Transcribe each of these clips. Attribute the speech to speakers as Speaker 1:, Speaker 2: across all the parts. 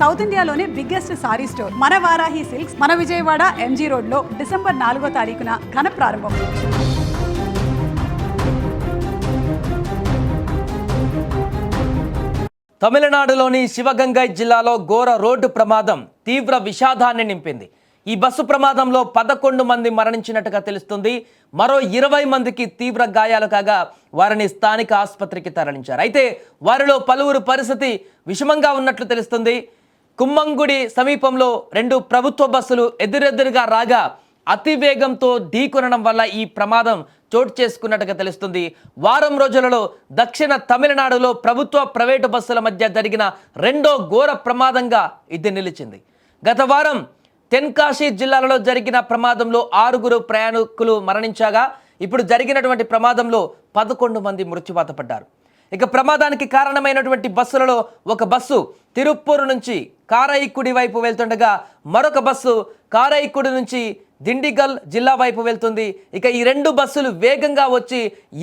Speaker 1: South ఇండియాలోనే biggest sorry store. మన Varahi silks మన విజయవాడ ఎంజీ రోడ్లో డిసెంబర్ నాలుగో తారీఖున ఘన ప్రారంభం.
Speaker 2: తమిళనాడులోని శివగంగై జిల్లాలో ఘోర రోడ్డు ప్రమాదం తీవ్ర విషాదాన్ని నింపింది. ఈ బస్సు ప్రమాదంలో పదకొండు మంది మరణించినట్టుగా తెలుస్తుంది. మరో ఇరవై మందికి తీవ్ర గాయాలు కాగా వారిని స్థానిక ఆసుపత్రికి తరలించారు. అయితే వారిలో పలువురు పరిస్థితి విషమంగా ఉన్నట్లు తెలుస్తుంది. కుమ్మంగుడి సమీపంలో రెండు ప్రభుత్వ బస్సులు ఎదురెదురుగా రాగా అతి వేగంతో ఢీకొనడం వల్ల ఈ ప్రమాదం చోటు చేసుకున్నట్టుగా తెలుస్తుంది. వారం రోజులలో దక్షిణ తమిళనాడులో ప్రభుత్వ ప్రైవేటు బస్సుల మధ్య జరిగిన రెండో ఘోర ప్రమాదంగా ఇది నిలిచింది. గత వారం తెన్కాశీ జిల్లాలలో జరిగిన ప్రమాదంలో ఆరుగురు ప్రయాణికులు మరణించగా ఇప్పుడు జరిగినటువంటి ప్రమాదంలో పదకొండు మంది మృత్యువాత పడ్డారు. ఇక ప్రమాదానికి కారణమైనటువంటి బస్సులలో ఒక బస్సు తిరుప్పూరు నుంచి కారాయిక్కుడి వైపు వెళ్తుండగా మరొక బస్సు కారాయిక్కుడి నుంచి దిండిగల్ జిల్లా వైపు వెళ్తుంది. ఇక ఈ రెండు బస్సులు వేగంగా వచ్చి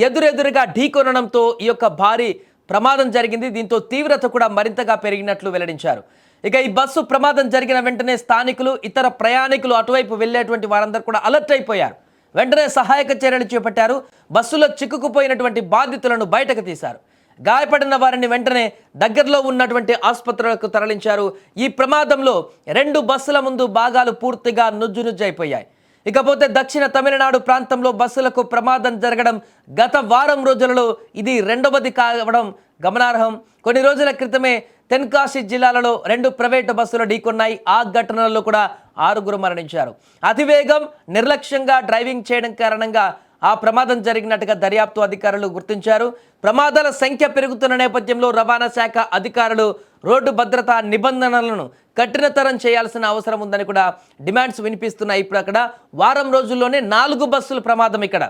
Speaker 2: ఎదురెదురుగా ఢీకొనడంతో ఈ యొక్క భారీ ప్రమాదం జరిగింది. దీంతో తీవ్రత కూడా మరింతగా పెరిగినట్లు వెల్లడించారు. ఇక ఈ బస్సు ప్రమాదం జరిగిన వెంటనే స్థానికులు ఇతర ప్రయాణికులు అటువైపు వెళ్ళేటువంటి వారందరూ కూడా అలర్ట్ అయిపోయారు. వెంటనే సహాయక చర్యలు చేపట్టారు. బస్సులో చిక్కుకుపోయినటువంటి బాధితులను బయటకు తీశారు. గాయపడిన వారిని వెంటనే దగ్గరలో ఉన్నటువంటి ఆసుపత్రులకు తరలించారు. ఈ ప్రమాదంలో రెండు బస్సుల ముందు భాగాలు పూర్తిగా నుజ్జు నుజ్జైపోయాయి ఇకపోతే దక్షిణ తమిళనాడు ప్రాంతంలో బస్సులకు ప్రమాదం జరగడం గత వారం రోజులలో ఇది రెండవది కావడం గమనార్హం. కొన్ని రోజుల క్రితమే తెన్కాశీ జిల్లాలలో రెండు ప్రైవేటు బస్సులు ఢీకొన్నాయి. ఆ ఘటనలో కూడా ఆరుగురు మరణించారు. అతివేగం నిర్లక్ష్యంగా డ్రైవింగ్ చేయడం కారణంగా ఆ ప్రమాదం జరిగినట్టుగా దర్యాప్తు అధికారులు గుర్తించారు. ప్రమాదాల సంఖ్య పెరుగుతున్న నేపథ్యంలో రవాణా శాఖ అధికారులు రోడ్డు భద్రతా నిబంధనలను కఠినతరం చేయాల్సిన అవసరం ఉందని కూడా డిమాండ్స్ వినిపిస్తున్నాయి. ఇప్పుడు అక్కడ వారం రోజుల్లోనే నాలుగు బస్సుల ప్రమాదం ఇక్కడ.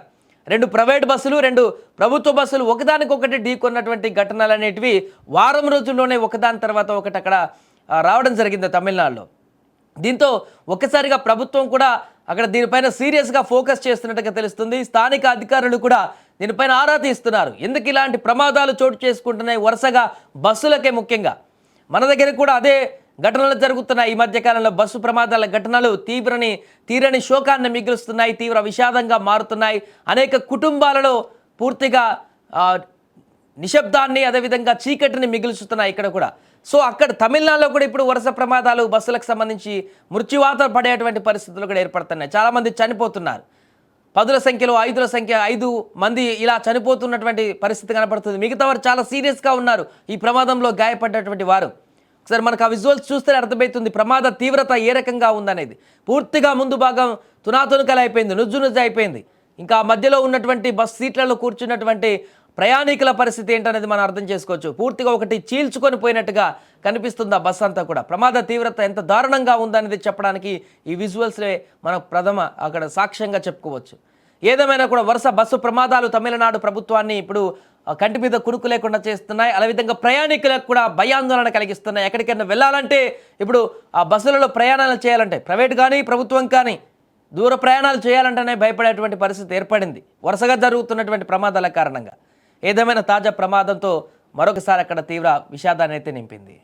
Speaker 2: రెండు ప్రైవేట్ బస్సులు రెండు ప్రభుత్వ బస్సులు ఒకదానికొకటి ఢీకొన్నటువంటి ఘటనలు అనేటివి వారం రోజుల్లోనే ఒకదాని తర్వాత ఒకటి అక్కడ రావడం జరిగింది తమిళనాడులో. దీంతో ఒక్కసారిగా ప్రభుత్వం కూడా అక్కడ దీనిపైన సీరియస్గా ఫోకస్ చేస్తున్నట్టుగా తెలుస్తుంది. స్థానిక అధికారులు కూడా దీనిపైన ఆరా తీస్తున్నారు. ఎందుకు ఇలాంటి ప్రమాదాలు చోటు చేసుకుంటున్నాయి? వరుసగా బస్సులకే ముఖ్యంగా. మన దగ్గర కూడా అదే ఘటనలు జరుగుతున్నాయి. ఈ మధ్యకాలంలో బస్సు ప్రమాదాల ఘటనలు తీవ్రని తీరని శోకాన్ని మిగులుస్తున్నాయి తీవ్ర విషాదంగా మారుతున్నాయి. అనేక కుటుంబాలలో పూర్తిగా నిశ్శబ్దాన్ని అదేవిధంగా చీకటిని మిగులుస్తున్నాయి ఇక్కడ కూడా. సో అక్కడ తమిళనాడులో కూడా ఇప్పుడు వరుస ప్రమాదాలు బస్సులకు సంబంధించి మృత్యువాత పడేటువంటి పరిస్థితులు కూడా ఏర్పడుతున్నాయి. చాలామంది చనిపోతున్నారు. పదుల సంఖ్యలో ఐదుల సంఖ్య ఐదు మంది ఇలా చనిపోతున్నటువంటి పరిస్థితి కనపడుతుంది. మిగతా వారు చాలా సీరియస్గా ఉన్నారు. ఈ ప్రమాదంలో గాయపడ్డటువంటి వారు. ఒకసారి మనకు ఆ విజువల్స్ చూస్తే అర్థమవుతుంది. ప్రమాద తీవ్రత ఏ రకంగా ఉందనేది. పూర్తిగా ముందు భాగం తునాతునకలు అయిపోయింది నుజ్జు నుజ్జు అయిపోయింది. ఇంకా మధ్యలో ఉన్నటువంటి బస్ సీట్లలో కూర్చున్నటువంటి ప్రయాణికుల పరిస్థితి ఏంటనేది మనం అర్థం చేసుకోవచ్చు. పూర్తిగా ఒకటి చీల్చుకొని పోయినట్టుగా కనిపిస్తుంది ఆ బస్ అంతా కూడా. ప్రమాద తీవ్రత ఎంత దారుణంగా ఉందనేది చెప్పడానికి ఈ విజువల్స్లే మనం ప్రథమ అక్కడ సాక్ష్యంగా చెప్పుకోవచ్చు. ఏదేమైనా కూడా వరుస బస్సు ప్రమాదాలు తమిళనాడు ప్రభుత్వాన్ని ఇప్పుడు కంటి మీద కురుకు లేకుండా చేస్తున్నాయి. అదే విధంగా ప్రయాణికులకు కూడా భయాందోళన కలిగిస్తున్నాయి. ఎక్కడికైనా వెళ్ళాలంటే ఇప్పుడు ఆ బస్సులలో ప్రయాణాలు చేయాలంటే ప్రైవేట్ కానీ ప్రభుత్వం కానీ దూర ప్రయాణాలు చేయాలంటేనే భయపడేటువంటి పరిస్థితి ఏర్పడింది. వరుసగా జరుగుతున్నటువంటి ప్రమాదాల కారణంగా. ఏదేమైనా తాజా ప్రమాదంతో మరొకసారి అక్కడ తీవ్ర విషాదాన్ని అయితే నింపింది.